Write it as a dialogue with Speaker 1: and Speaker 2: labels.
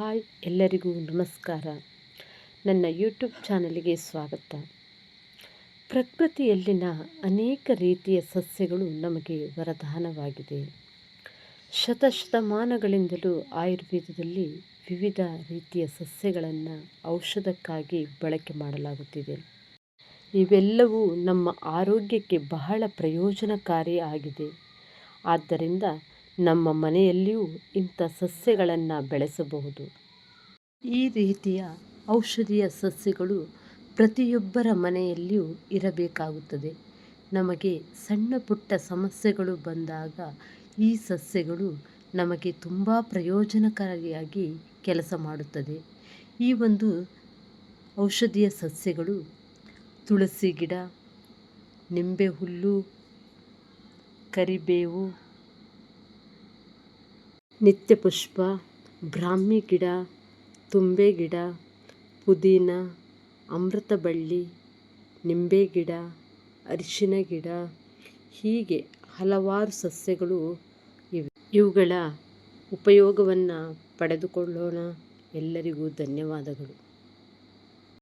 Speaker 1: Hi ಎಲ್ಲರಿಗೂ ನಮಸ್ಕಾರ. ನನ್ನ ಯೂಟ್ಯೂಬ್ ಚಾನಲಿಗೆ ಸ್ವಾಗತ. ಪ್ರಕೃತಿಯಲ್ಲಿನ ಅನೇಕ ರೀತಿಯ ಸಸ್ಯಗಳು ನಮಗೆ ವರದಾನವಾಗಿದೆ. ಶತಶತಮಾನಗಳಿಂದಲೂ ಆಯುರ್ವೇದದಲ್ಲಿ ವಿವಿಧ ರೀತಿಯ ಸಸ್ಯಗಳನ್ನು ಔಷಧಕ್ಕಾಗಿ ಬಳಕೆ ಮಾಡಲಾಗುತ್ತಿದೆ. ಇವೆಲ್ಲವೂ ನಮ್ಮ ಆರೋಗ್ಯಕ್ಕೆ ಬಹಳ ಪ್ರಯೋಜನಕಾರಿ ಆಗಿದೆ. ಆದ್ದರಿಂದ ನಮ್ಮ ಮನೆಯಲ್ಲಿಯೂ ಇಂಥ ಸಸ್ಯಗಳನ್ನು ಬೆಳೆಸಬಹುದು. ಈ ರೀತಿಯ ಔಷಧೀಯ ಸಸ್ಯಗಳು ಪ್ರತಿಯೊಬ್ಬರ ಮನೆಯಲ್ಲಿಯೂ ಇರಬೇಕಾಗುತ್ತದೆ. ನಮಗೆ ಸಣ್ಣ ಪುಟ್ಟ ಸಮಸ್ಯೆಗಳು ಬಂದಾಗ ಈ ಸಸ್ಯಗಳು ನಮಗೆ ತುಂಬ ಪ್ರಯೋಜನಕಾರಿಯಾಗಿ ಕೆಲಸ ಮಾಡುತ್ತದೆ. ಈ ಒಂದು ಔಷಧೀಯ ಸಸ್ಯಗಳು ತುಳಸಿ ಗಿಡ ನಿಂಬೆ ಹುಲ್ಲು ಕರಿಬೇವು ನಿತ್ಯಪುಷ್ಪ ಬ್ರಾಹ್ಮಿ ಗಿಡ, ತುಂಬೆ ಗಿಡ, ಪುದೀನ ಅಮೃತಬಳ್ಳಿ ನಿಂಬೆ ಗಿಡ, ಅರಿಶಿನ ಗಿಡ, ಹೀಗೆ ಹಲವಾರು ಸಸ್ಯಗಳು ಇವೆ. ಇವುಗಳ ಉಪಯೋಗವನ್ನು ಪಡೆದುಕೊಳ್ಳೋಣ. ಎಲ್ಲರಿಗೂ ಧನ್ಯವಾದಗಳು.